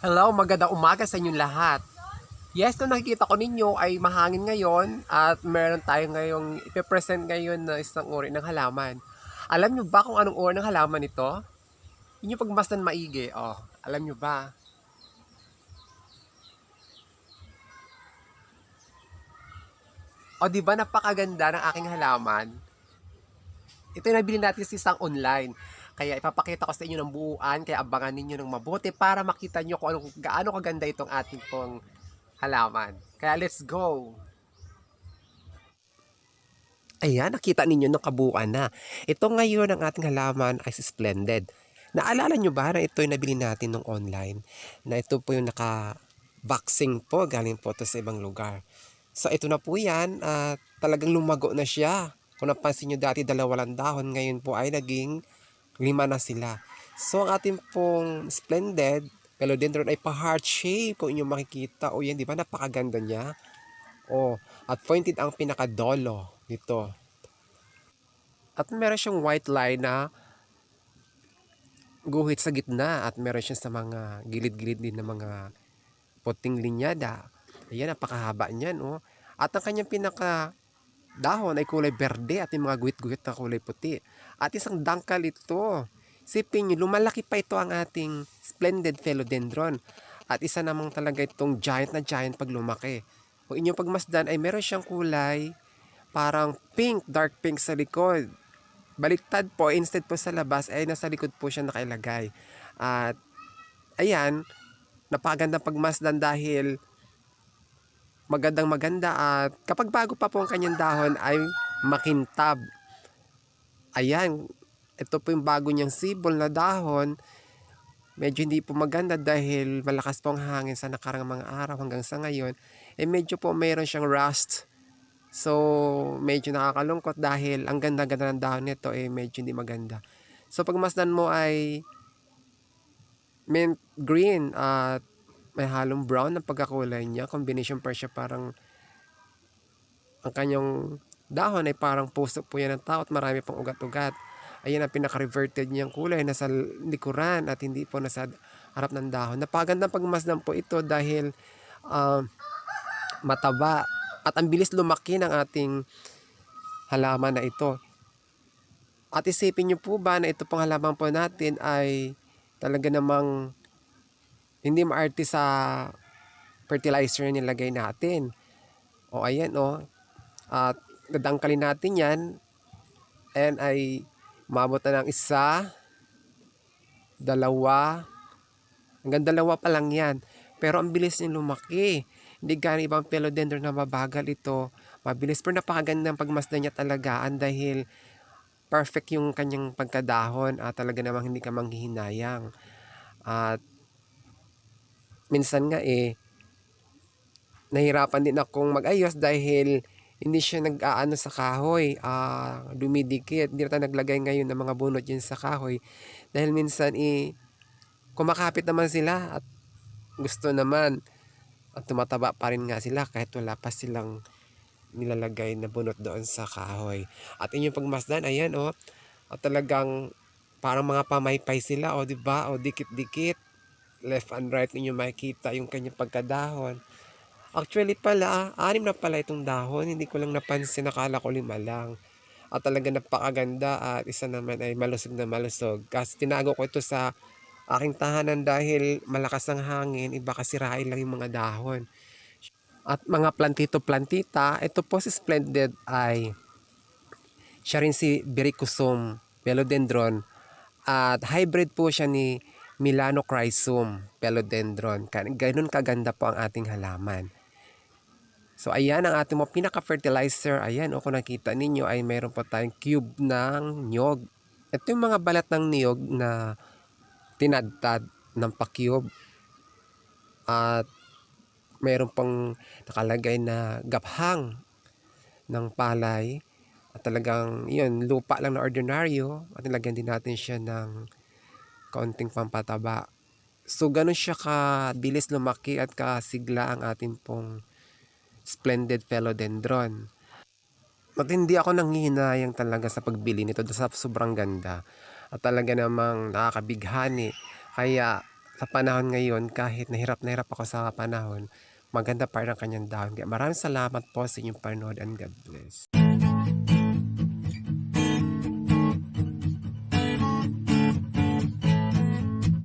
Hello, magandang umaga sa inyong lahat. Yes, kung nakikita ko ninyo ay mahangin ngayon at meron tayo ngayong ipipresent ngayon na isang uri ng halaman. Alam nyo ba kung anong uri ng halaman ito? Yun yung pagmasdan maigi. Oh, alam nyo ba? O di ba napakaganda ng aking halaman? Ito yung nabili natin sa isang online. Kaya ipapakita ko sa inyo ng buuan, kaya abangan ninyo ng mabuti para makita nyo kung gaano kaganda itong ating pong halaman. Kaya let's go! Ayan, nakita ninyo ng kabuuan na. Ito ngayon ang ating halaman ay Splendid. Naalala nyo ba na ito yung nabili natin nung online? Na ito po yung naka-boxing po, galing po ito sa ibang lugar. So ito na po yan, at talagang lumago na siya. Kung napansin nyo dati dalawa lang dahon, ngayon po ay naging lima na sila. So ang ating pong splendid philodendron ay pa-heart shape kung inyo makikita. O yan, di ba? Napakaganda niya. O, at pointed ang pinakadolo nito. At meron siyang white line na guhit sa gitna at meron siya sa mga gilid-gilid din ng mga puting linyada. Ayan, napakahaba niyan, oh. At ang kanyang pinaka dahon ay kulay berde at yung mga guhit-guhit na kulay puti. At isang dangkal ito. Sipin nyo, lumalaki pa ito ang ating splendid philodendron. At isa namang talaga itong giant na giant pag lumaki. Kung inyong pagmasdan ay meron siyang kulay parang pink, dark pink sa likod. Baliktad po, instead po sa labas ay nasa likod po siya nakailagay. At ayan, napakagandang pagmasdan dahil magandang maganda at kapag bago pa po ang kanyang dahon ay makintab. Ayan, ito po yung bago niyang sibol na dahon. Medyo hindi po maganda dahil malakas po ang hangin sa nakarang mga araw hanggang sa ngayon. Eh medyo po mayroon siyang rust. So, medyo nakakalungkot dahil ang ganda-ganda ng dahon nito eh medyo hindi maganda. So, pag masdan mo ay mint green at may halong brown na pagkakulay niya. Combination pa siya parang ang kanyang dahon ay parang puso po yan ng tao at marami pang ugat-ugat. Ayan ang pinaka-reverted niyang kulay nasa likuran at hindi po nasa harap ng dahon. Napagandang pagmasdan po ito dahil uh, mataba at ang bilis lumaki ng ating halaman na ito. At isipin niyo po ba na ito pong halaman po natin ay talaga namang hindi maarte sa fertilizer na nilagay natin. O ayan o. At dadangkalin natin yan. And ay mabot na ng isa, dalawa, hanggang dalawa pa lang yan. Pero ang bilis niya lumaki. Hindi gani ibang philodendron na mabagal ito. Mabilis pero napakagandang pagmasdan niya talagaan dahil perfect yung kanyang pagkadahon at talaga namang hindi ka manghihinayang. At minsan nga eh, nahirapan din akong mag-ayos dahil hindi siya nag-aano sa kahoy, uh, dumidikit. Hindi na naglagay ngayon ng mga bunot yun sa kahoy. Dahil minsan eh, kumakapit naman sila at gusto naman at tumataba pa rin nga sila kahit wala pa silang nilalagay na bunot doon sa kahoy. At inyong pagmasdan, ayan oh, at talagang parang mga pamaypay sila, oh, di ba? O dikit-dikit left and right ninyo makikita yung kanyang pagkadahon. Actually pala, anim na pala itong dahon. Hindi ko lang napansin, nakala ko lima lang. At talaga napakaganda at isa naman ay malusog na malusog. Kasi tinago ko ito sa aking tahanan dahil malakas ang hangin, iba kasi rail lang yung mga dahon. At mga plantito-plantita, ito po si Splendid ay siya rin si Bericosum Melodendron at hybrid po siya ni Milano Chrysum Philodendron. Ganun kaganda po ang ating halaman. So ayan ang ating mga pinaka-fertilizer. Ayan o kung nakita ninyo ay mayroon po tayong cube ng nyog. Ito yung mga balat ng niyog na tinadtad ng pa-cube. At mayroon pang nakalagay na gaphang ng palay. At talagang yun, lupa lang na ordinaryo. At nilagyan din natin siya ng kaunting pampataba. So, ganun siya kabilis lumaki at kasigla ang ating pong splendid philodendron. At hindi ako nanghihinayang talaga sa pagbili nito sa sobrang ganda. At talaga namang nakakabighani. Kaya sa panahon ngayon, kahit nahirap na hirap ako sa panahon, maganda pa rin ang kanyang dahon. Kaya maraming salamat po sa inyong panood and God bless.